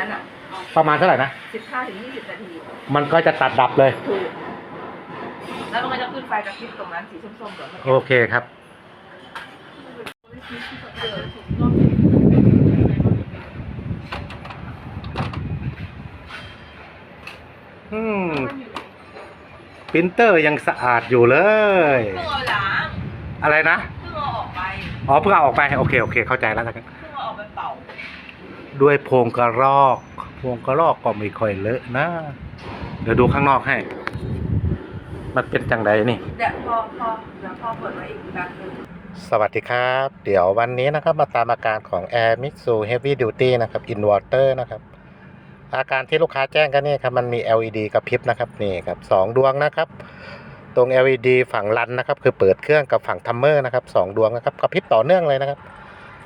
นั้นอะประมาณเท่าไหร่นะสิบห้าถึงยี่สิบนาทีมันก็จะตัดดับเลย ถูกแล้วมันก็จะขึ้นไฟกระพริบตรงนั้นสีส้มๆเหมือนเมื่อโอกี้เคครับ อืมปรินเตอร์ยังสะอาดอยู่เลย เพิ่งเอาล้างอะไรนะ เพิ่งเอาออกไป อ๋อเพิ่งเอาออกไป โอเค โอเค เข้าใจแล้วนะครับ เพิ่งเอาออกไปเป่า ด้วยโพรงกระรอก โพรงกระรอกก็ไม่ค่อยเลอะนะ เดี๋ยวดูข้างนอกให้ มันเป็นจังไดนี่ เดี๋ยวพอพอเดี๋ยวพอเปิดไว้อีกแป๊บนึงสวัสดีครับ เดี๋ยววันนี้นะครับมาตามอาการของ Air Mixu Heavy Duty นะครับ Inverter นะครับ อาการที่ลูกค้าแจ้งกันนี่ครับมันมี LED กระพริบนะครับนี่ครับสองดวงนะครับ ตรง LED ฝั่งรันนะครับ คือเปิดเครื่องกับฝั่งทัมเมอร์นะครับสองดวงนะครับกระพริบต่อเนื่องเลยนะครับ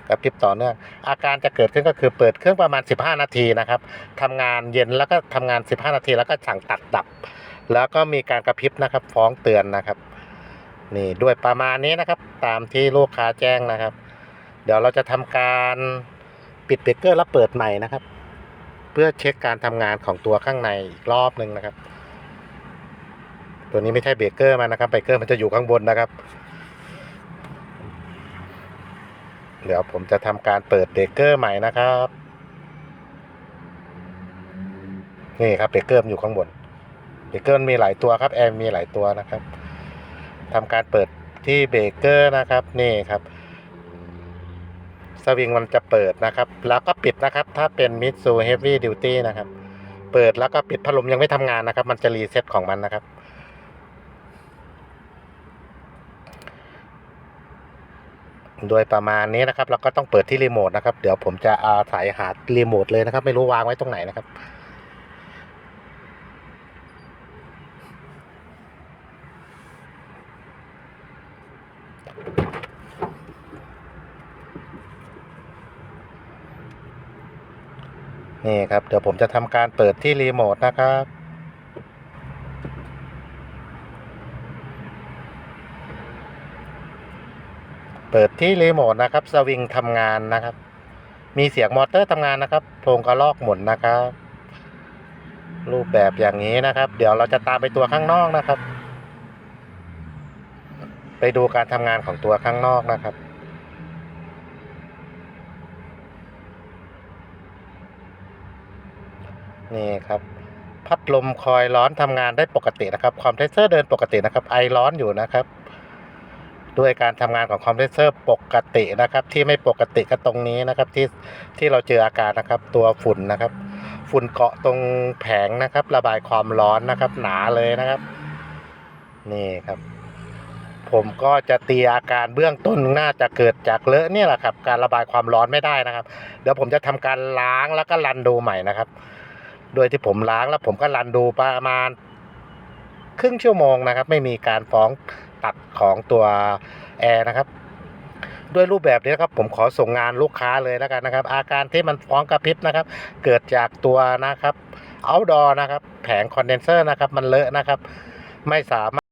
กระพริบต่อเนื่องอาการจะเกิดขึ้นก็คือเปิดเครื่องประมาณ 15 นาทีนะครับทำงานเย็นแล้วก็ทำงาน 15 นาที แล้วก็สั่งตัดดับ แล้วก็มีการกระพริบนะครับ ฟ้องเตือนนะครับ นี่ด้วยประมาณนี้นะครับ ตามที่ลูกค้าแจ้งนะครับ เดี๋ยวเราจะทำการปิดเบรกเกอร์แล้วเปิดใหม่นะครับ เพื่อเช็คการทำงานของตัวข้างในอีกรอบหนึ่งนะครับ ตัวนี้ไม่ใช่เบรกเกอร์มันนะครับเบรกเกอร์มันจะอยู่ข้างบนนะครับ เดี๋ยวผมจะทำการเปิดเบรกเกอร์ใหม่นะครับ นี่ครับเบรกเกอร์อยู่ข้างบนเบรกเกอร์มีหลายตัวครับแอร์มีหลายตัวนะครับทำการเปิดที่เบรกเกอร์นะครับนี่ครับสวิงมันจะเปิดนะครับ แล้วก็ปิดนะครับ ถ้าเป็นมิ t ซูเฮฟวี่ดิวตี้นะครับ เปิดแล้วก็ปิดพัดลมยังไม่ทำงานนะครับ มันจะรีเซ็ตของมันนะครับ โดยประมาณนี้นะครับเราก็ต้องเปิดที่รีโมทนะครับ เดี๋ยวผมจะอาศัยหารีโมทเลยนะครับ ไม่รู้วางไว้ตรงไหนนะครับ นี่ครับ เดี๋ยวผมจะทำการเปิดที่รีโมทนะครับ เปิดที่รีโมทนะครับสวิงทำงานนะครับ มีเสียงมอเตอร์ทำงานนะครับโพรงกระลอกหมุนนะครับ รูปแบบอย่างนี้นะครับ เดี๋ยวเราจะตามไปตัวข้างนอกนะครับ ไปดูการทำงานของตัวข้างนอกนะครับนี่ครับพัดลมคอยร้อนทำงานได้ปกตินะครับคอมเพรสเซอร์เดินปกตินะครับ ไอร้อนอยู่นะครับ ด้วยการทำงานของคอมเพรสเซอร์ปกตินะครับ ที่ไม่ปกติก็ตรงนี้นะครับที่ที่เราเจออาการนะครับ ตัวฝุ่นนะครับ ฝุ่นเกาะตรงแผงนะครับ ระบายความร้อนนะครับ หนาเลยนะครับ นี่ครับ ผมก็จะตีอาการเบื้องต้นน่าจะเกิดจากเลอะเนี่ยแหละครับ การระบายความร้อนไม่ได้นะครับ เดี๋ยวผมจะทำการล้างแล้วก็รันดูใหม่นะครับ โดยที่ผมล้างแล้วผมก็รันดูประมาณครึ่งชั่วโมงนะครับ ไม่มีการฟ้อง ตัดของตัวแอร์นะครับด้วยรูปแบบนี้นะครับผมขอส่งงานลูกค้าเลยแล้วกันนะครับ อาการที่มันฟ้องกระพริบนะครับ เกิดจากตัวนะครับเอาดอนะครับ แผงคอนเดนเซอร์นะครับ มันเลอะนะครับ ไม่สามารถ